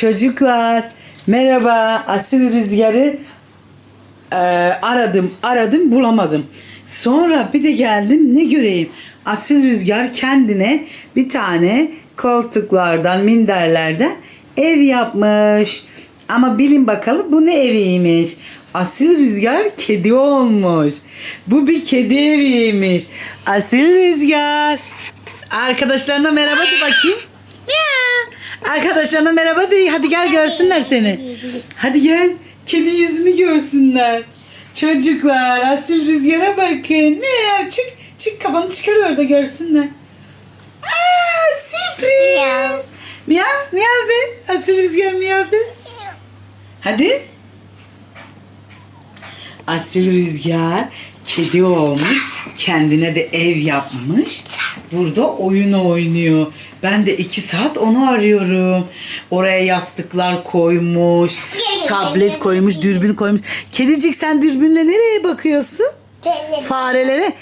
Çocuklar merhaba Asil Rüzgar'ı e, aradım aradım bulamadım. Sonra bir de geldim ne göreyim Asil Rüzgar kendine bir tane koltuklardan minderlerden ev yapmış. Ama bilin bakalım bu ne eviymiş. Asil Rüzgar kedi olmuş. Bu bir kedi eviymiş. Asil Rüzgar. Arkadaşlarına merhaba de bakayım. Arkadaşlarına merhaba de. Hadi gel görsünler seni. Hadi gel. Kedi yüzünü görsünler. Çocuklar Asil Rüzgar'a bakın. Miyav çık. Çık kafanı çıkar orada görsünler. Aa, sürpriz. Miyav. Miyav de. Asil Rüzgar miyav de. Hadi. Asil Rüzgar kedi olmuş. Kendine de ev yapmış. Burada oyun oynuyor. Ben de iki saat onu arıyorum. Oraya yastıklar koymuş. Tablet koymuş, dürbün koymuş. Kedicik sen dürbünle nereye bakıyorsun? Farelere.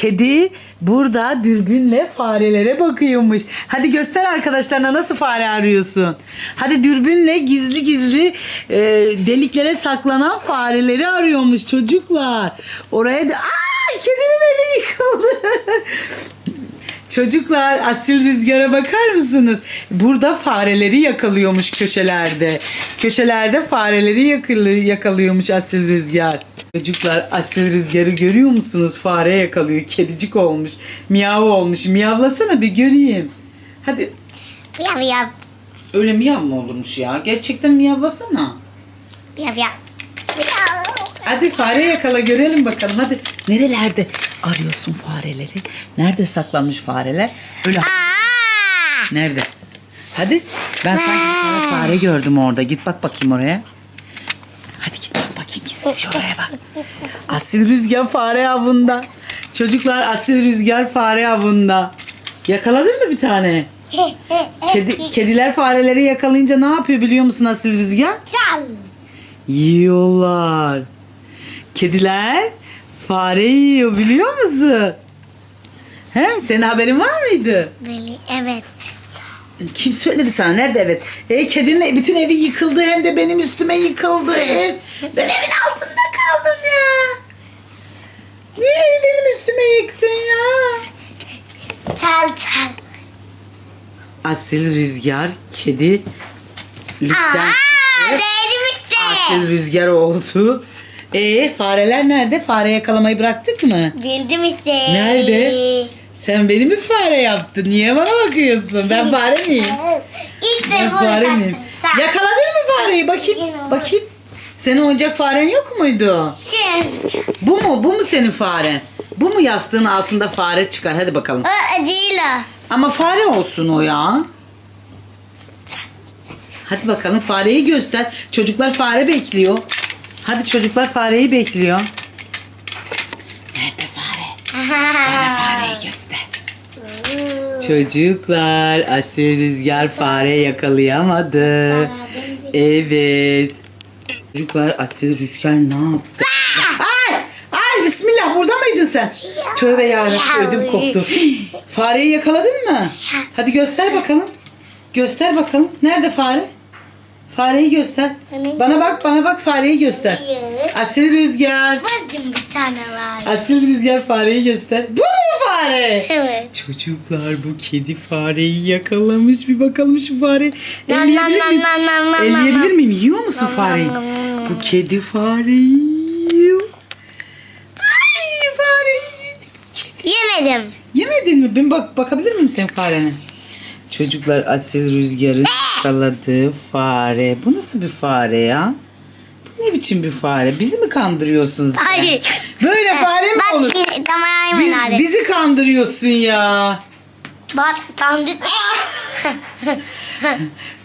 Kedi burada dürbünle farelere bakıyormuş. Hadi göster arkadaşlarına nasıl fare arıyorsun. Hadi dürbünle gizli gizli e, deliklere saklanan fareleri arıyormuş çocuklar. Oraya da... Aa, kedinin evi yıkıldı. Çocuklar asil rüzgara bakar mısınız? Burada fareleri yakalıyormuş köşelerde. Köşelerde fareleri yakalıyormuş asil rüzgar. Çocuklar asil rüzgarı görüyor musunuz? Fare yakalıyor. Kedicik olmuş. Miyav olmuş. Miyavlasana bir göreyim. Hadi Yav yav. öyle miyav mı olurmuş ya? Gerçekten miyavlasana. Yav yav. Yav. Hadi fare yakala görelim bakalım. Hadi nerelerde arıyorsun fareleri? Nerede saklanmış fareler? Öyle Aa! Nerede? Hadi. Ben sanki fare gördüm orada. Git bak bakayım oraya. Hadi git bak. Asil Rüzgar fare avında. Çocuklar Asil Rüzgar fare avında. Yakaladın mı bir tane? Kedi, kediler fareleri yakalayınca ne yapıyor biliyor musun Asil Rüzgar? Yiyorlar. Kediler fare yiyor biliyor musun? He? Senin haberin var mıydı? Evet. Kim söyledi sana? Nerede evet? E kedinin bütün evi yıkıldı hem de benim üstüme yıkıldı ev. Ben evin altında kaldım ya. Niye evi benim üstüme yıktın ya? Tel tel. Asil Rüzgar kedi lükten Aa, çıktı. değdim işte. Asil Rüzgar oldu. E fareler nerede? Fare yakalamayı bıraktık mı? Bildim işte. Nerede? Sen beni mi fare yaptın? Niye bana bakıyorsun? Ben fare miyim? İşte Ben fare miyim? Sen. Yakaladın mı fareyi? Bakayım. Bakayım. Senin oyuncak faren yok muydu? Sen. Bu mu? Bu mu senin faren? Bu mu yastığın altında fare çıkar? Hadi bakalım. O o. Ama fare olsun o ya. Hadi bakalım fareyi göster. Çocuklar fare bekliyor. Hadi çocuklar fareyi bekliyor. Nerede fare? Bana fareyi göster. Çocuklar asil rüzgar fare yakalayamadı. Evet. Çocuklar asil rüzgar ne yaptı? Ay! Ay bismillah burada mıydın sen? Tövbe yarabbim ödüm koptu. Fareyi yakaladın mı? Hadi göster bakalım. Göster bakalım. Nerede fare? Fareyi göster. Bana bak bana bak fareyi göster. Asil rüzgar. Bakın bir tane var. Asil rüzgar fareyi göster. Bu mu fare? Evet. Çocuklar bu kedi fareyi yakalamış. Bir bakalım şu fare. Elleyebilir miyim? Elleyebilir miyim? Yiyor musun fareyi? Bu kedi fareyi yiyor. Ay fareyi yedi bu kedi. Yemedim. Yemedin mi? Ben bak bakabilir miyim senin farene? Çocuklar asil rüzgarın yakaladığı fare. Bu nasıl bir fare ya? Biçim bir fare? Bizi mi kandırıyorsun sen? Hayır. Böyle fare mi olur? tamam Biz, hadi. bizi kandırıyorsun ya. Bak tanrı.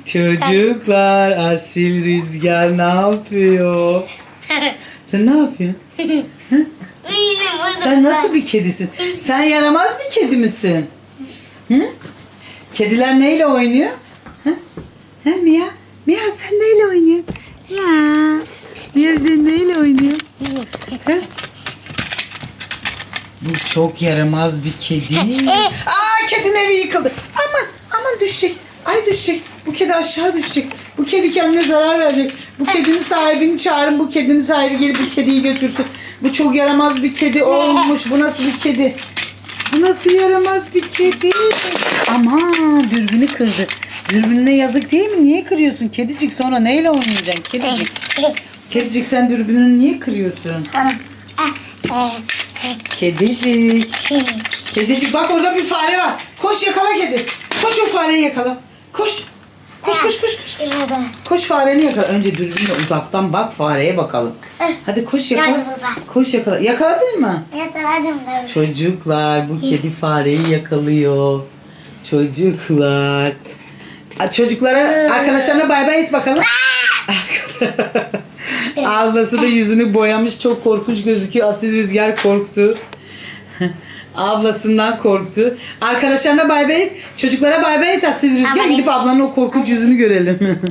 Çocuklar asil rüzgar ne yapıyor? Sen ne yapıyorsun? Sen nasıl bir kedisin? Sen yaramaz bir kedi misin? Hı? Kediler neyle oynuyor? Ha? Ha Mia? Mia sen neyle oynuyorsun? Ya. Mia sen neyle oynuyorsun? Ha? Bu çok yaramaz bir kedi. Aa kedinin evi yıkıldı. Aman aman düşecek. Ay düşecek. Bu Bu kedi aşağı düşecek. Bu kedi kendine zarar verecek. Bu kedinin sahibini çağırın. Bu kedinin sahibi gelip bu kediyi götürsün. Bu çok yaramaz bir kedi olmuş. Bu nasıl bir kedi? Bu nasıl yaramaz bir kedi? Aman dürbünü kırdı. Dürbününe yazık değil mi? Niye kırıyorsun? Kedicik sonra neyle oynayacaksın? Kedicik. Kedicik sen dürbününü niye kırıyorsun? Kedicik. Kedicik bak orada bir fare var. Koş yakala kedi. Koş o fareyi yakala. Koş. Koş koş koş koş. Koş fareni yakala. Önce dürbünle uzaktan bak fareye bakalım. Hadi koş yakala. Koş yakala. Yakaladın mı? Yataladım da. Çocuklar bu kedi fareyi yakalıyor. Çocuklar. Çocuklara arkadaşlarına bay bay et bakalım. Ablası da yüzünü boyamış çok korkunç gözüküyor. Asil Rüzgar korktu. Ablasından korktu. Arkadaşlarına bay bay et. Çocuklara bay bay et Asil Rüzgar. Gidip ablanın o korkunç yüzünü görelim.